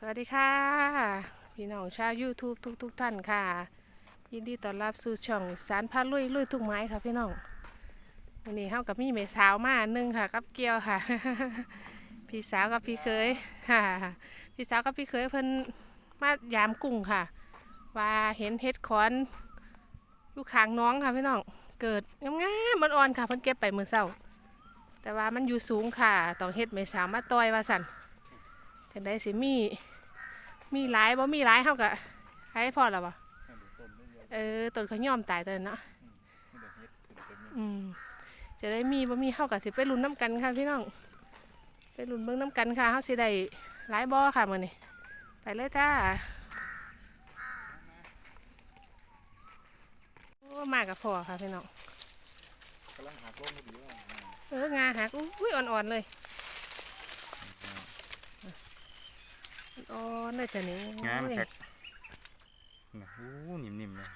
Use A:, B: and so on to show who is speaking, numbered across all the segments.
A: สวัสดีค่ะ พี่น้องชาว YouTube ทุกทุกๆท่านค่ะ ยินดีต้อนรับสู่ช่องสารพาลุยลุยทุกไม้ค่ะพี่น้องวันนี้เฮากับมีเมสาวมาหนึ่งค่ะ กับเกียวค่ะ พี่สาวกับพี่เคยค่ะ พี่สาวกับพี่เคยเพิ่นมายามกุ้งค่ะ ว่าเห็นเห็ดขอนอยู่ข้างน้องค่ะพี่น้องเกิดงามๆมันอ่อนค่ะเพิ่นเก็บไปมือเศร้า แต่ว่ามันอยู่สูงค่ะต้องเฮ็ดเมสาวมาต่อยว่าสั่นจังได้สิมี มีหลายบ่มีหลายเฮาก็ให้พอแล้วบ่เออต้นเขายอมตายตัวนั้นเนาะอืมจะได้มีบ่มีเฮาก็สิไปลุ้นน้ำกันค่ะพี่น้อง ไปลุ้นเบิ่งน้ำกันค่ะเฮาสิได้หลายบ่ค่ะมื้อนี้ไปเลยจ้าโอ้มากับพ่อค่ะพี่น้อง
B: กำลังหักลงพอดีว่า
A: เอองาหักอุ้ยอ่อนๆเลย อ่อนๆเลยจ้ะนี่
B: งาม
A: โอ้ย
B: แท็กนะโอ้นิ่มๆเลย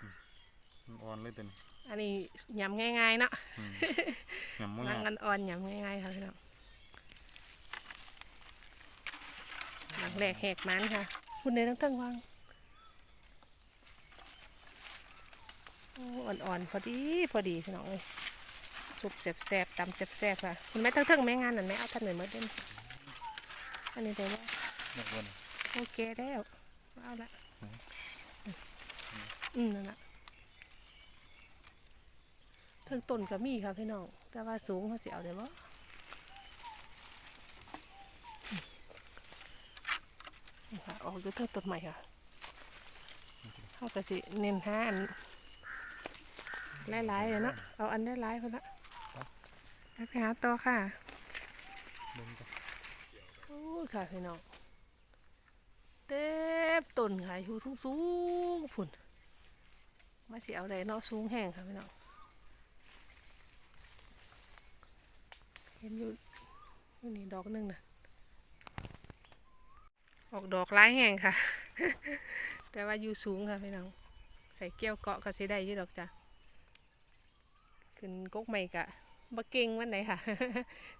B: อืมมันอ่อนเลยตัวนี้
A: อันนี้ยำง่ายๆเนาะ
B: อืมยำมัน
A: นั่งกันอ่อนยำง่ายๆค่ะพี่น้องหลังแหลกแหกมันค่ะคุณเนยต้องเติงวางโอ้อ่อนๆพอดีพอดีพี่น้องเลยสุกแสบๆตำแสบๆค่ะคุณแม่ทั้งเทิงแม่งานนั่นแม่เอาท่านหนึ่งมาเด่น อันนี้เดี๋ยวว่า
B: หมดวัน
A: โอเคแล้วเอาละอืมนั่นแหละเทิงต้นก็มีค่ะพี่น้อง แต่ว่าสูงเขาสิเอาได้บ่นี่ค่ะออกอยู่เทิงต้นใหม่ค่ะเขาก็สิเน้นหาอันหลายๆเลยเนาะเอาอันหลายๆคนละไปไปหาต่อค่ะ
B: เบิ่งจ้ะ
A: โอ้ย ค่ะพี่น้องเต็มต้นค่ะอยู่สูงสูงๆพุ่นมาสิเอาได้เนาะสูงแห้งค่ะพี่น้องเห็นอยู่อยู่นี่ดอกหนึงนะออกดอกร้ายแห้งค่ะ แต่ว่าอยู่สูงค่ะพี่น้องใส่เกี้ยวเกาะก็สิได้ยี่ดอกจ้ะขึ้นกกใหม่กะ บ่เก่งวันไหนค่ะ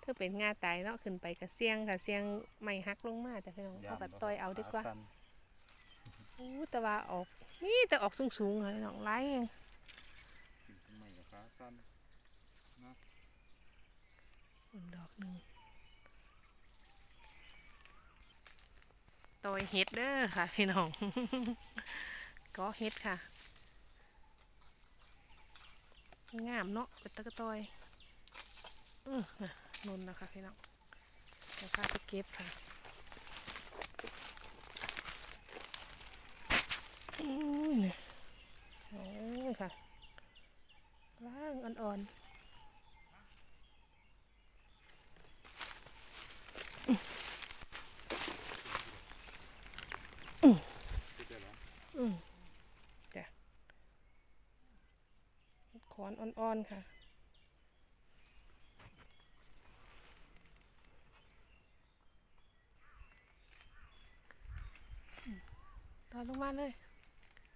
A: ถ้าเป็นงาตายเนาะขึ้นไปกะเสียงค่ะเสียงไม่หักลงมาแต่พี่น้องเอากัต่อยเอาดีกว่า
B: สั้น
A: อู้แต่ว่าออกนี่แต่ออกสูงๆค่ะพี่น้องไล่เอง
B: ขึ้นต้นไม้กับขาสั้น
A: อุ่นดอกหนึ่งต่อยเฮ็ดเด้อค่ะพี่น้องก็เฮ็ดค่ะงามเนาะเป็นตะกะตอยอือ น่นนะคะพี่น้องเดี๋ยวพาไปเก็บค่ะอุ้ยเนี่ยโอ้ยค่ะล่างอ่อนๆอืมจ้ะขอนอ่อนๆค่ะ อนลงมาเลย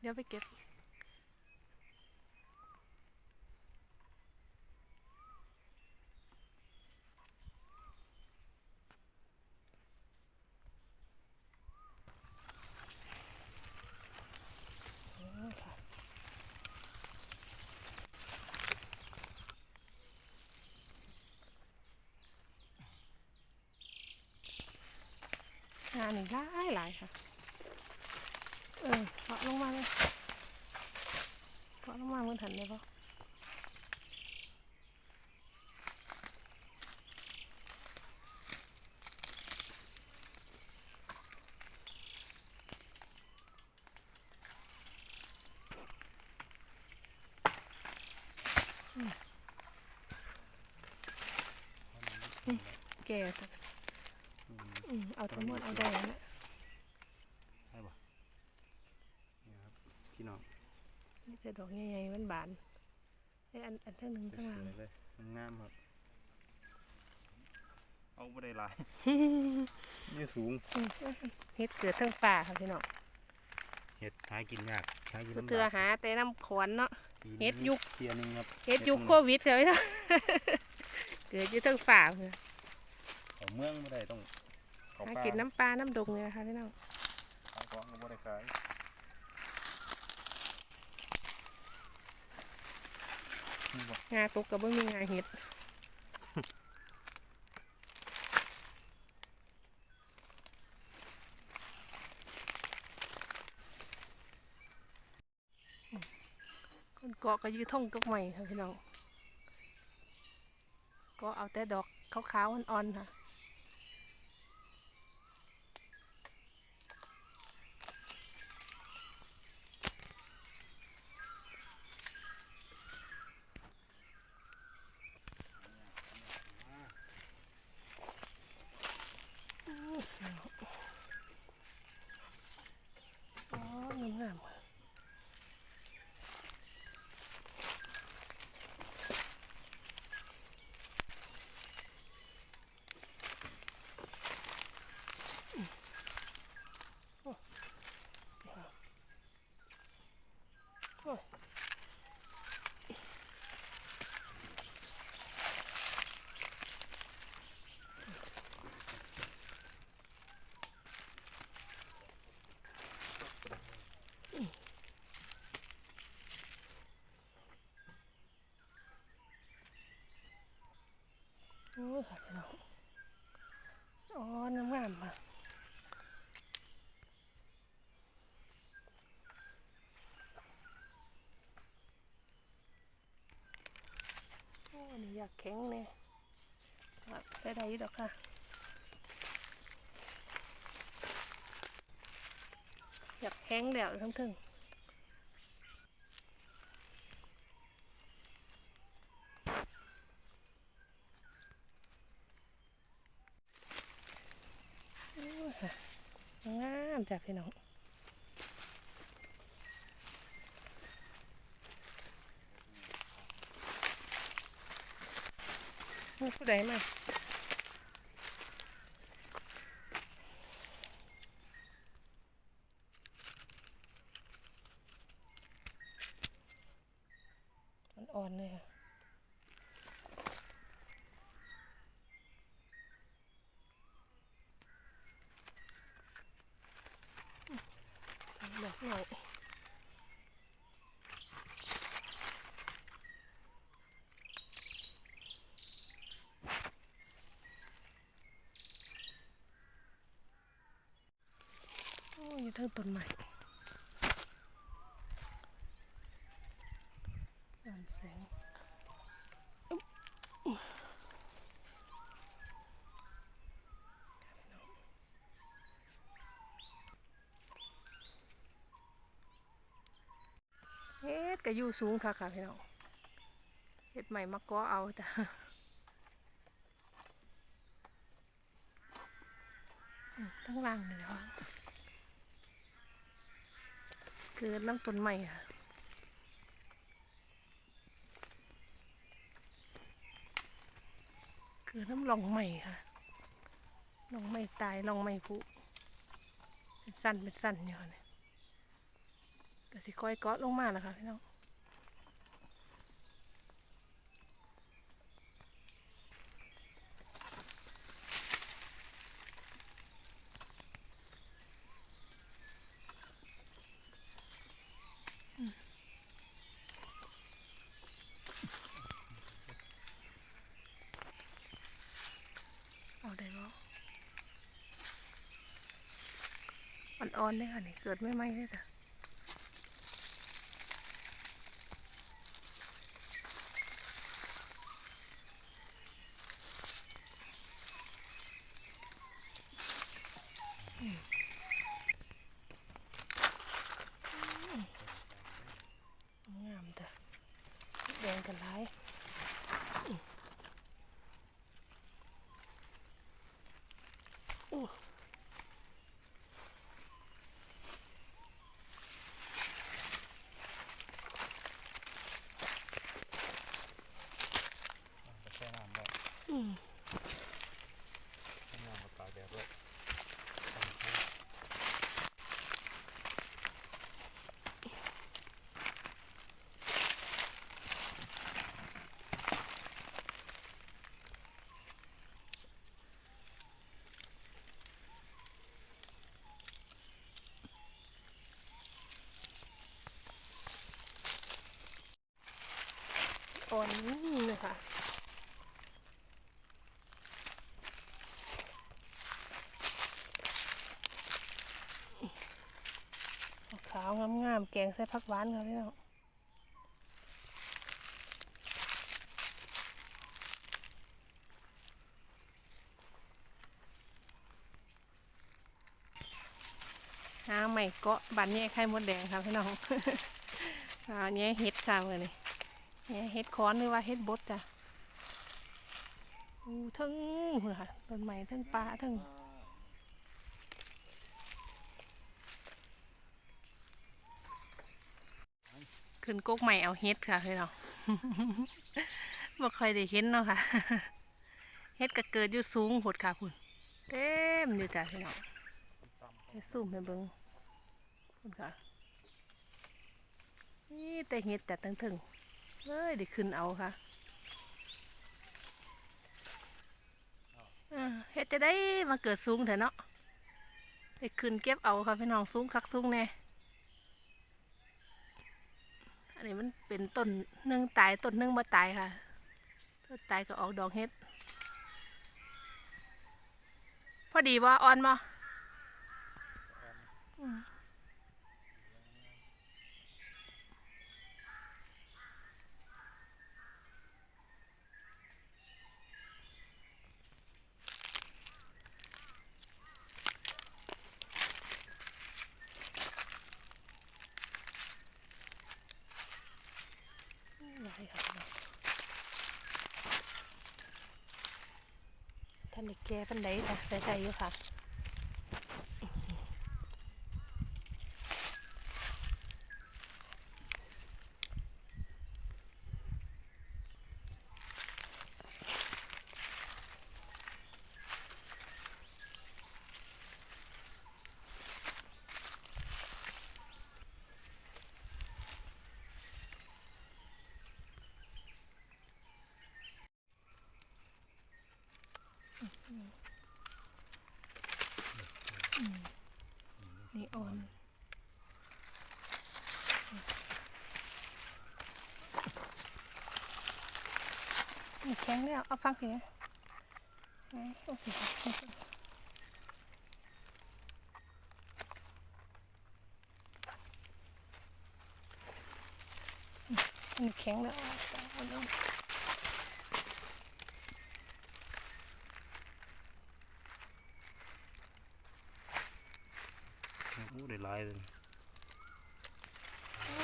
A: เดี๋ยวไปเก็บงานนี่หลายหลายค่ะ เออเพาะลงมาเลยเพาะลงมาเหมือนหันเลยปะอืมอืมแก่ค่ะ
B: อืม
A: เอาทั้งหมดเอาได้
B: ปะนี่ครับ พี่น้อง
A: นี่จะดอกใหญ่ๆมันบานไอ้อันอันเท่านึง
B: ส
A: ข้างหลัง
B: วยๆเลยงามครับ เอาไม่ได้หลายนี่สูง
A: อืมเฮ็ดเกิดทั้งป่าค่ะพี่น้อง
B: เห็ดหากินยากหากิน
A: ก็
B: ลำ
A: เตือบา
B: ก
A: หาแต่น้ำขอนเนาะ
B: ปี
A: เฮ็ดยุค
B: เทียหนึงครับ
A: เฮ็ดยุค
B: ห
A: โควิดค่ะพี่น้อง เกิดอยู่ทั้งป่าเพื่อ
B: เขาเมืองไม่ได้ต้องเขาของ
A: หา
B: ปลา
A: กินน้ำปลาน้ำดงเนี่ยนะคะพี่น้อง
B: ขายของก็บ่ได้ขายนี่บ่
A: งาตกกับเบิ่มีงาเห็ดคนเกาะก็ยืดท่องก็ใหม่ค่ะพี่น้องก็เอาแต่ดอกขาวๆอ่อนๆค่ะ อ๋องามงามค่ะโอ้โอ้ยโอ้ยค่ะพี่น้องอ๋องามงามค่ะโอ้อันนี่อยาก แข็งเนี่ยครับใส่ได้ยู่ดอกค่ะอยากแข็งแล้วทั้งถึงงามจ้ะพี่น้อง ผู้ใดมามันอ่อนเลยค่ะใส่ดอกหน่อย โอ้ยอยู่เทั้งต้นใหม่อ่อนแสงเฮ็ดก็อยู่สูงค่ะค่ะพี่น้องเฮ็ดใหม่มาก็เอาจ้ะทั้งล่างเลยค่ะเกิดน้ำต้นใหม่ค่ะคือน้ำลองใหม่ค่ะลองใหม่ตายลองใหม่ผุเป็นสั้นเป็นสั้นอยู่เนี่ยก็สิค่อยเกาะลงมาแล้วค่ะพี่น้องอืมเอาได้บ่ อนๆเลยค่ะนี่เกิดไม่ไหมเลยจ้ะอืมอืมงามจ้ะแดงกันหลายอืมอู้
B: ไปแช่น้ำได้
A: อืม
B: น้ำก็ตากแดดไว้
A: อ่อนนี่ค่ะขาวงามๆแกงใส่ผักหวานค่ะพี่น้องหาใหม่เกาะบันแย่ไข่มดแดงค่ะพี่น้องอ่าแย่เฮ็ดค่ะเมื่อนี้แย่ เฮ็ดค้อนหรือว่าเฮ็ดบดจ้ะอู้ทั้งค่ะต้นไม้ทั้งปลาทั้งขึ้นกกใหม่เอาเฮ็ดค่ะพี่น้องบ่ค่อยได้เห็นเนาะค่ะ เฮ็ดก็เกิดอยู่สูงหดค่ะคุณ เต็มอยู่จ้ะพี่น้องให้ซูมให้เบิ่งคุณค่ะ นี่แต่เฮ็ดแต่ตั้งถึง เลยได้ขึ้นเอาค่ะอ่าเฮ็ดจะได้มาเกิดสูงเถอะเนาะได้ขึ้นเก็บเอาค่ะพี่น้องสูงคักสูงแน่อันนี้มันเป็นต้นหนึ่งตายต้นหนึ่งมาตายค่ะต้นตายก็ออกดอกเฮ็ด พอดีว่าอ่อนบ่อืมได้ค่ะ ท่านได้แก่ปันไดค่ะใส่ใจอยู่ค่ะ นี่อ่อนนี่แข็งแล้ว เอาฟังสิโอเคนี่แข็งแล้ว อู้
B: ได้หลายเลย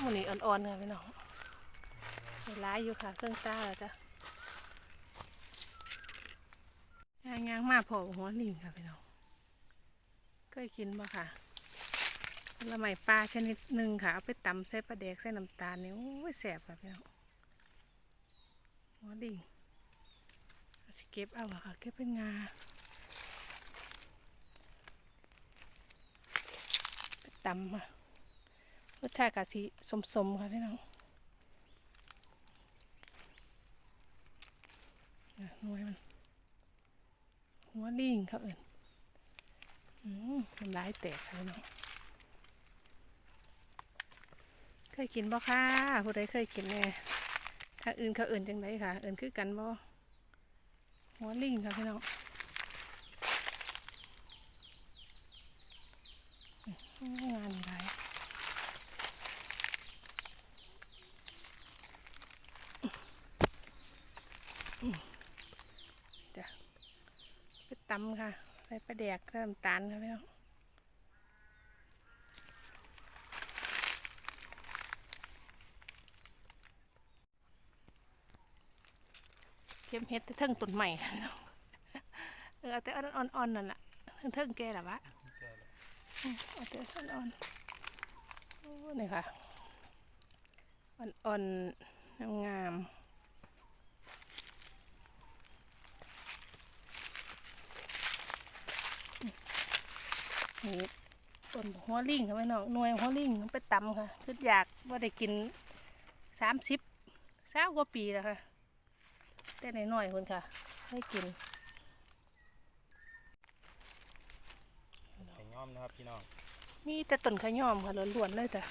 A: มันนี่อ่อนๆค่ะพี่น้องมีร้ายอยู่ค่ะเครื่องตาแล้วจ้ะยางย่างมาพอหัวลิงค่ะพี่น้องเคยกินบ่ค่ะละไมปลาชนิดหนึ่งค่ะ เอาไปตำใส่ปลาแดกใส่น้ำตาลเนี่ยโอ้ยแสบค่ะพี่น้องหัวลิงเอาสิเก็บเอาค่ะเก็บเป็นงาไป ตำค่ะรสชาติกะสีสมๆค่ะพี่น้องอะหน่วยมัน หัวลิงครับเอิญอืมน้ายแตกค่ะพี่น้องเคยกินบ่ค่ะผู้ใดเคยกินแน่ถ้าอื่นเขาเอื่นจังไดค่ะ เอื่นคือกันบ่หัวลิงค่ะพี่น้องอืม งานหลายจ้ะไปตำค่ะใส่ปลาแดกใส่น้ำตาลค่ะพี่น้องเก็บเห็ดแต่เทิงต้นใหม่ค่ะพี่น้องเออแต่อ่อนๆนั่นแหละเทิงเทิงแก่หรอวะ เอาแต่อ่อนโอ้นี่ค่ะ อ่อนๆงามนี่ต้นหัวลิงค่ะพี่น้องหน่วยหัวลิงไปตำค่ะคืออยากว่าได้กินสามสิบสามกว่าปีแล้วค่ะ แต่ในน้อยๆคนค่ะได้กิน
B: ไข่ย้อม นะครับพี่น้อง
A: มีแต่ต้นขย่อมค่ะล้วนๆเลยแต่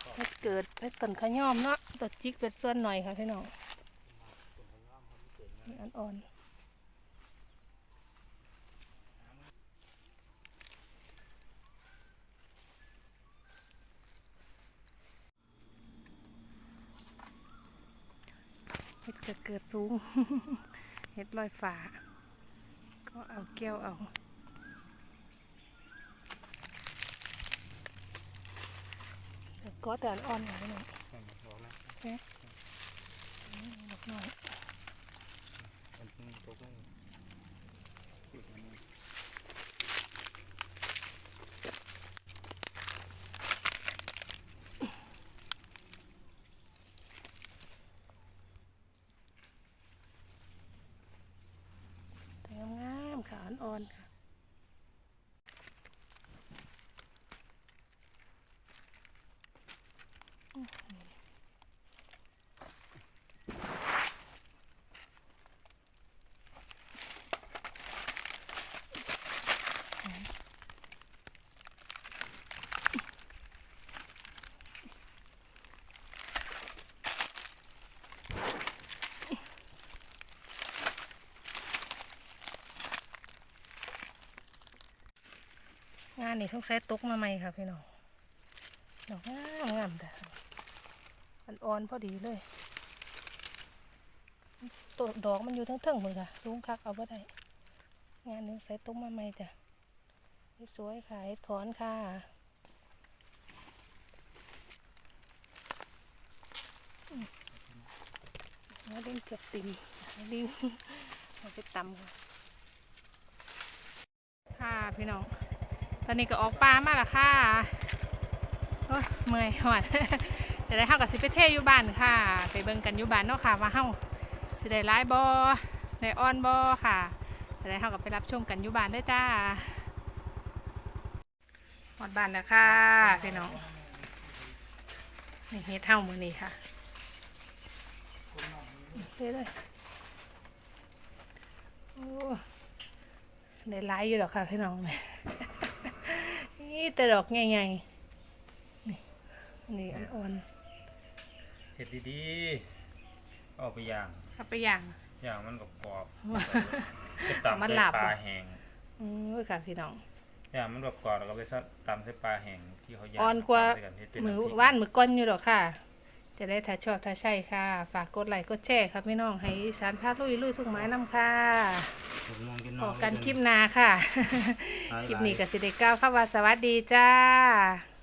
B: เดี๋ยวผม
A: เฮ็ดเกิดเฮ็ดต้นขย่อมเนาะต้นจิกเป็นส่วนหน่อยค่ะพี่น้องอันอ่อนเฮ็ดเกิดเกิดสูงเฮ็ดลอยฟ้าก็เอาแก้วเอา ก็แต่อันอ่อนค่ะพี่น้อง
B: ให้มันบอกนะ
A: ดอกน้อย
B: มันเพิ่งตกลงปิดมันนี่
A: แต่งามๆค่ะอ่อนๆค่ะ งานนี่ต้องใช้ตกมาใหม่ค่ะพี่น้องดอกงามงามแต่อันอ่อนพอดีเลยตัวดอกมันอยู่ทั้งเทิงๆเลยค่ะสูงคักเอาไ่ได้งานนี้ใส่ตกมาใหม่จ้ะสวยค่ะถอนค่ะมแล้วดิ้งเกือบติ่มดิ้งเอาไปตำค่ะ ค่ะพี่น้อง ตอนนี้ก็ออกปลามาและค่ะ โอ้ยเมื่อยหอดจะได้เข้ากับสิไปเทอยู่บ้านค่ะ ไปเบิ่งกันอยู่บ้านเนาะค่ะว่าเฮาสิได้ร้ายบอได้ออนบอค่ะจะได้เข้ากับไปรับชมกันอยู่บ้านได้จ้าหอดบ้านแล้วค่ะพี่น้องนี่เฮ็ดเท่ามือนี้ค่ะเฮ็ดเลยโอ้ได้ไลายอยู่หรอกค่ะพี่น้องเนี่ย แต่ดอกใหญ่ๆนี่นี่อ่อน
B: เห็ดดีๆเอาไปย่าง
A: ๆเอาไปย่าง
B: ย่างมันกรอบๆจะตำ
A: มัน
B: ใส่
A: หลับ
B: ปลา
A: เหรอ
B: แห้ง
A: อืมค่ะพี่น้อง
B: ย่างมันกรอบๆแล้วก็ไปซะตำใส่ปลาแห้งที่เขาย่าง
A: อ่อนกว่า
B: ใส่นเฮ็ดเป็น
A: มือ
B: น้ำพริก
A: ว่านมือก้อนอยู่หรอกค่ะ จะได้ถ้าชอบถ้าใช่ค่ะ ฝากกดไลค์กดแชร์ครับพี่น้องให้อีสารพาลุยลุยทุกไม้น้ำค่ะ
B: ลูกน้องกิน
A: พ
B: น้
A: อ
B: อง
A: กันคลิปหนาค่ะ
B: หลายๆ
A: คลิปนี้กับสิเด็กก้าวเข้าว่าสวัสดีจ้า